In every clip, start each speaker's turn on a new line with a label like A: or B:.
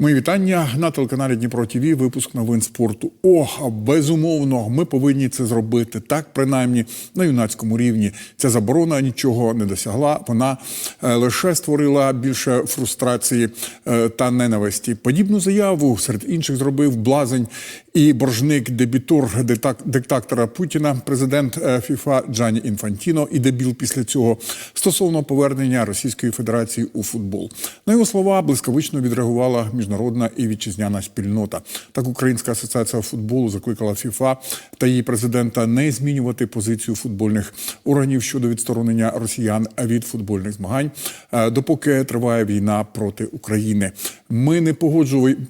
A: Мої вітання на телеканалі Дніпро ТВ, випуск новин спорту. О, безумовно, ми повинні це зробити. Так, принаймні на юнацькому рівні. Ця заборона нічого не досягла. Вона е, лише створила більше фрустрації е, та ненависті. Подібну заяву серед інших зробив блазень і боржник диктак- диктатора Путіна, президент е, ФІФА Джані Інфантіно і дебіл після цього стосовно повернення Російської Федерації у футбол. На його слова блискавично відреагувала міжнародна і вітчизняна спільнота. Так, Українська асоціація футболу закликала ФІФА та її президента не змінювати позицію футбольних органів щодо відсторонення росіян від футбольних змагань, е, допоки триває війна проти України. Ми не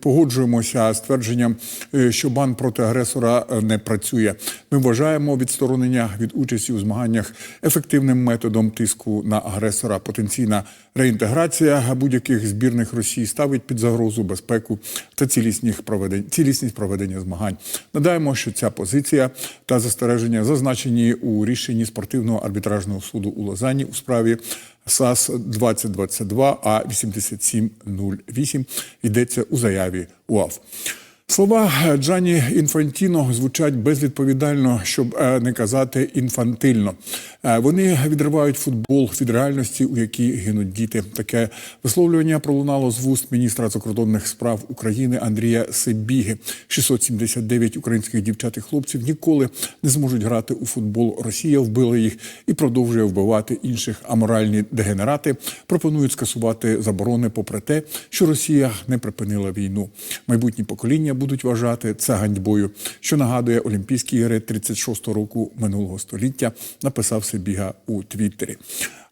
A: погоджуємося з твердженням, е, що бан проти агресора е, не працює. Ми вважаємо відсторонення від участі у змаганнях ефективним методом тиску на агресора. Потенційна реінтеграція будь-яких збірних Росії ставить під загрозу безпеку та цілісність проведення, цілісність проведення змагань. Надаємо, що ця позиція та застереження зазначені у рішенні спортивного арбітражного суду у Лозанні у справі САС 2022 А 8708 йдеться у заяві УАФ. Слова Джані Інфантіно звучать безвідповідально, щоб е, не казати інфантильно. Е, Вони відривають футбол від реальності, у якій гинуть діти. Таке висловлювання пролунало з вуст міністра закордонних справ України Андрія Себіги. 679 українських дівчат і хлопців ніколи не зможуть грати у футбол. Росія вбила їх і продовжує вбивати інших. Аморальні дегенерати пропонують скасувати заборони, попри те, що Росія не припинила війну. Майбутні покоління будуть вважати це ганьбою, що нагадує Олімпійські ігри 36-го року минулого століття. Написав Себіга у Твіттері.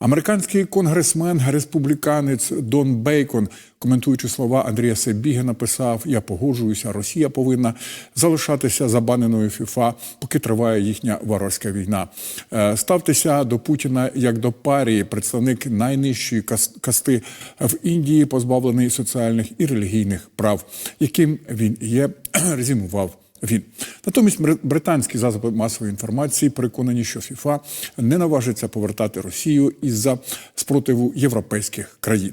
A: Американський конгресмен, республіканець Дон Бейкон, коментуючи слова Андрія Себіги, написав: Я погоджуюся, Росія повинна залишатися забаненою ФІФА, поки триває їхня варварська війна. Е, Ставтеся до Путіна як до парії, представник найнижчої кас- касти в Індії, позбавлений соціальних і релігійних прав, яким він є, резюмував він. Натомість британські засоби масової інформації переконані, що ФІФА не наважиться повертати Росію із-за спротиву європейських країн.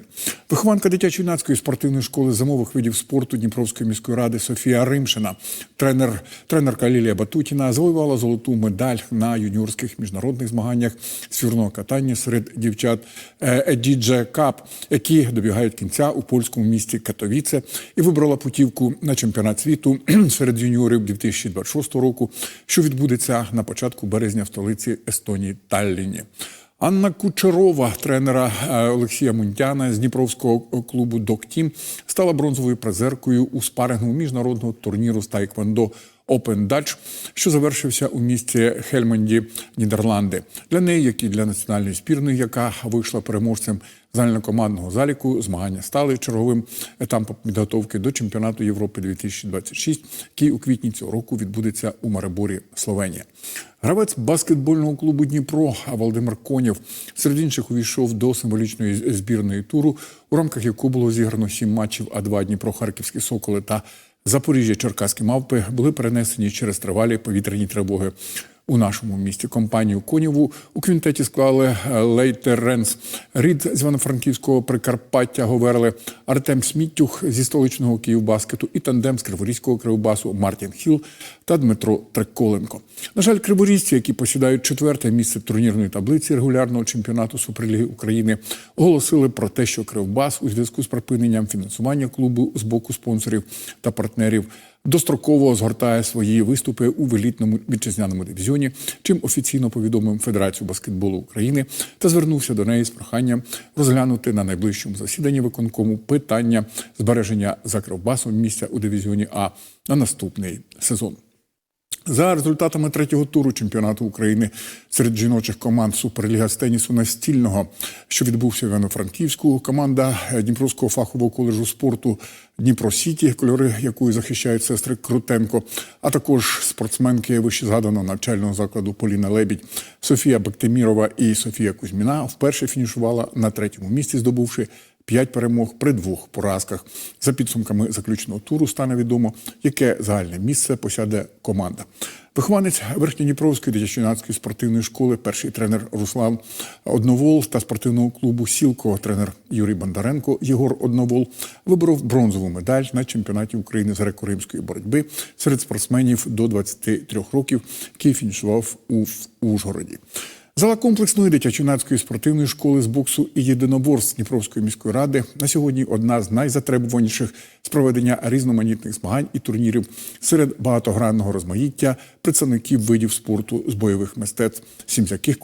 A: Вихованка дитячо-юнацької спортивної школи зимових видів спорту Дніпровської міської ради Софія Римшина, тренер, тренерка Лілія Батутіна, завоювала золоту медаль на юніорських міжнародних змаганнях з катання серед дівчат е, Едідже Кап, які добігають кінця у польському місті Катовіце і вибрала путівку на чемпіонат світу серед юніорів 2026 року, що відбудеться на початку березня в столиці Естонії Талліні. Анна Кучерова, тренера е, Олексія Мунтяна з Дніпровського клубу Доктім, стала бронзовою призеркою у спарингу міжнародного турніру з Тайквондо Open Dutch, що завершився у місті Хельмонді, Нідерланди. Для неї, як і для національної збірної, яка вийшла переможцем загальнокомандного заліку, змагання стали черговим етапом підготовки до чемпіонату Європи 2026, який у квітні цього року відбудеться у Мариборі, Словенія. Гравець баскетбольного клубу Дніпро Володимир Конєв серед інших увійшов до символічної збірної туру, у рамках якого було зіграно сім матчів, а два Дніпро, Харківські соколи та Запоріжжя Черкаські мавпи були перенесені через тривалі повітряні тривоги. У нашому місті. Компанію Конєву у квінтеті склали е, Лейтер Ренс, Рід з Івано-Франківського Прикарпаття Говерли, Артем Сміттюх зі столичного Київбаскету і тандем з Криворізького Кривбасу Мартін Хіл та Дмитро Треколенко. На жаль, криворізці, які посідають четверте місце турнірної таблиці регулярного чемпіонату Суперліги України, оголосили про те, що Кривбас у зв'язку з припиненням фінансування клубу з боку спонсорів та партнерів достроково згортає свої виступи у велітному вітчизняному дивізіоні, чим офіційно повідомив Федерацію баскетболу України та звернувся до неї з проханням розглянути на найближчому засіданні виконкому питання збереження за Кривбасом місця у дивізіоні А на наступний сезон. За результатами третього туру чемпіонату України серед жіночих команд Суперліга з тенісу настільного, що відбувся в Івано-Франківську, команда Дніпровського фахового коледжу спорту Дніпро Сіті, кольори якої захищають сестри Крутенко, а також спортсменки вищезгаданого навчального закладу Поліна Лебідь, Софія Бектемірова і Софія Кузьміна вперше фінішувала на третьому місці, здобувши 5 перемог при двох поразках. За підсумками заключного туру стане відомо, яке загальне місце посяде команда. Вихованець Верхньодніпровської дитячо-юнацької спортивної школи, перший тренер Руслан Одновол та спортивного клубу Сілко, тренер Юрій Бондаренко Єгор Одновол виборов бронзову медаль на чемпіонаті України з греко-римської боротьби серед спортсменів до 23 років, який фінішував у Ужгороді. Зала комплексної дитячо-юнацької спортивної школи з боксу і єдиноборств Дніпровської міської ради на сьогодні одна з найзатребуваніших з проведення різноманітних змагань і турнірів серед багатогранного розмаїття представників видів спорту з бойових мистецтв, сім з яких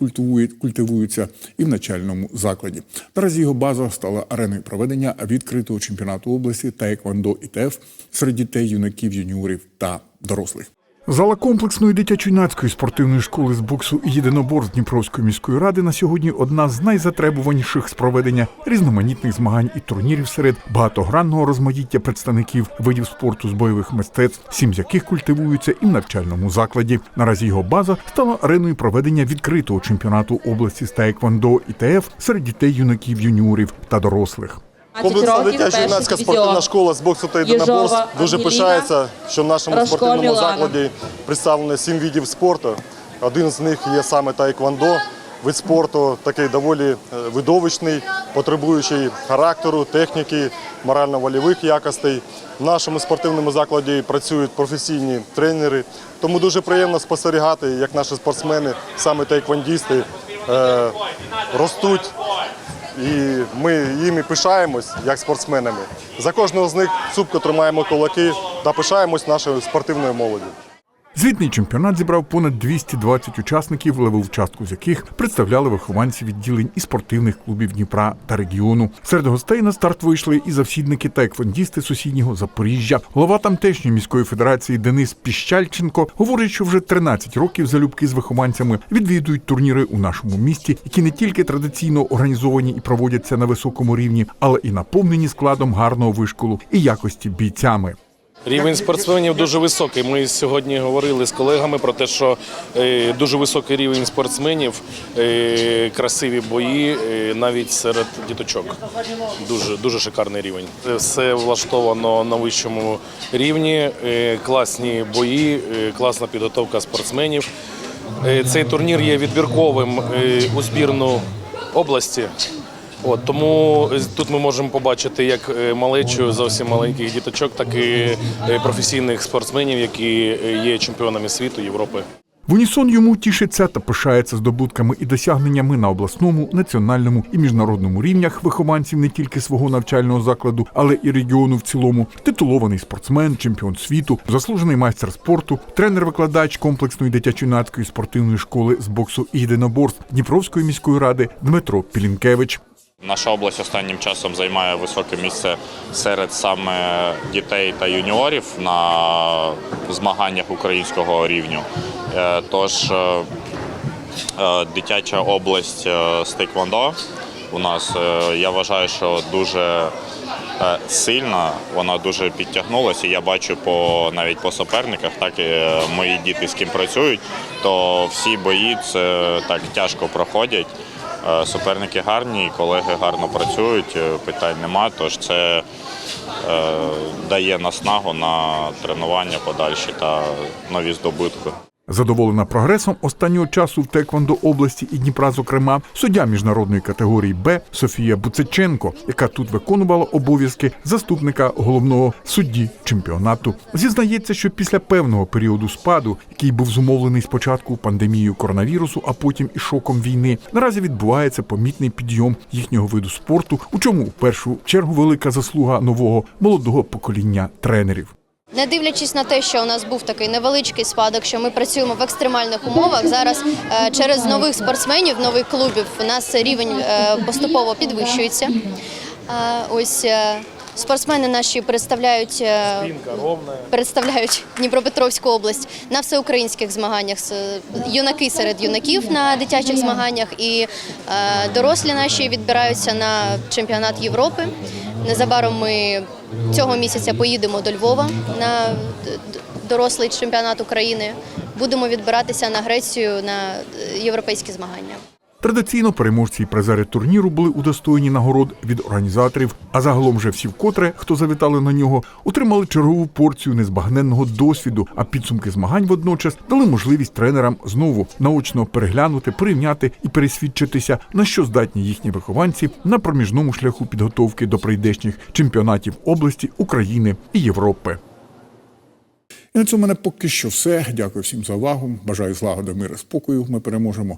A: культивуються і в начальному закладі. Наразі його база стала ареною проведення відкритого чемпіонату області та еквандо ІТФ серед дітей, юнаків, юніорів та дорослих. Зала комплексної дитячо-юнацької спортивної школи з боксу і єдиноборств Дніпровської міської ради на сьогодні одна з найзатребуваніших з проведення різноманітних змагань і турнірів серед багатогранного розмаїття представників видів спорту з бойових мистецтв, сім з яких культивуються і в навчальному закладі. Наразі його база стала ареною проведення відкритого чемпіонату області з таеквондо ІТФ серед дітей, юнаків, юніорів та дорослих.
B: Комплексна дитяча юнацька спортивна школа з боксу та єдиноборств дуже пишається, що в нашому
C: Рожко
B: спортивному
C: Мілана.
B: закладі представлено сім видів спорту. Один з них є саме таеквондо. Вид спорту такий доволі е, видовищний, потребуючий характеру, техніки, морально-вольових якостей. В нашому спортивному закладі працюють професійні тренери, тому дуже приємно спостерігати, як наші спортсмени, саме таеквондісти, е, ростуть і ми їм пишаємось як спортсменами. За кожного з них цупко тримаємо кулаки та пишаємось нашою спортивною молоддю.
A: Звітний чемпіонат зібрав понад 220 учасників, левову частку з яких представляли вихованці відділень і спортивних клубів Дніпра та регіону. Серед гостей на старт вийшли і завсідники та еквандісти сусіднього Запоріжжя. Голова тамтешньої міської федерації Денис Піщальченко говорить, що вже 13 років залюбки з вихованцями відвідують турніри у нашому місті, які не тільки традиційно організовані і проводяться на високому рівні, але і наповнені складом гарного вишколу і якості бійцями.
D: Рівень спортсменів дуже високий. Ми сьогодні говорили з колегами про те, що е, дуже високий рівень спортсменів, е, красиві бої е, навіть серед діточок. Дуже дуже шикарний рівень. Все влаштовано на вищому рівні, класні бої, класна підготовка спортсменів. Цей турнір є відбірковим у збірну області. От тому тут ми можемо побачити як е, малечу зовсім маленьких діточок, так і е, професійних спортсменів, які е, є чемпіонами світу Європи.
A: В унісон йому тішиться та пишається здобутками і досягненнями на обласному, національному і міжнародному рівнях вихованців не тільки свого навчального закладу, але і регіону в цілому. Титулований спортсмен, чемпіон світу, заслужений майстер спорту, тренер-викладач комплексної дитячо-юнацької спортивної школи з боксу і єдиноборств Дніпровської міської ради Дмитро Пілінкевич.
E: Наша область останнім часом займає високе місце серед саме дітей та юніорів на змаганнях українського рівню. Е, Тож е, е, дитяча область е, з тейквондо у нас я вважаю, що дуже сильна, вона дуже підтягнулася. Я бачу по навіть по суперниках, так і мої діти з ким працюють, то всі бої це так тяжко проходять. Е, Суперники гарні, колеги гарно працюють, е, питань нема. Тож це е, дає наснагу на тренування подальші та нові здобутки.
A: Задоволена прогресом останнього часу в Теквондо області і Дніпра, зокрема, суддя міжнародної категорії Б Софія Буцеченко, яка тут виконувала обов'язки заступника головного судді чемпіонату, зізнається, що після певного періоду спаду, який був зумовлений спочатку пандемією коронавірусу, а потім і шоком війни, наразі відбувається помітний підйом їхнього виду спорту, у чому в першу чергу велика заслуга нового молодого покоління тренерів.
F: Не дивлячись на те, що у нас був такий невеличкий спадок, що ми працюємо в екстремальних умовах. Зараз е, через нових спортсменів, нових клубів, у нас рівень е, поступово підвищується. Е, Ось спортсмени наші представляють представляють Дніпропетровську область на всеукраїнських змаганнях. Юнаки серед юнаків на дитячих змаганнях і дорослі наші відбираються на чемпіонат Європи. Незабаром ми цього місяця поїдемо до Львова на дорослий чемпіонат України. Будемо відбиратися на Грецію на е, європейські змагання.
A: Традиційно переможці і призери турніру були удостоєні нагород від організаторів. А загалом же всі вкотре, хто завітали на нього, отримали чергову порцію незбагненного досвіду. А підсумки змагань водночас дали можливість тренерам знову наочно переглянути, порівняти і пересвідчитися, на що здатні їхні вихованці на проміжному шляху підготовки до прийдешніх чемпіонатів області, України і Європи. І на цьому мене поки що все. Дякую всім за увагу. Бажаю злагоди, миру, спокою. Ми переможемо.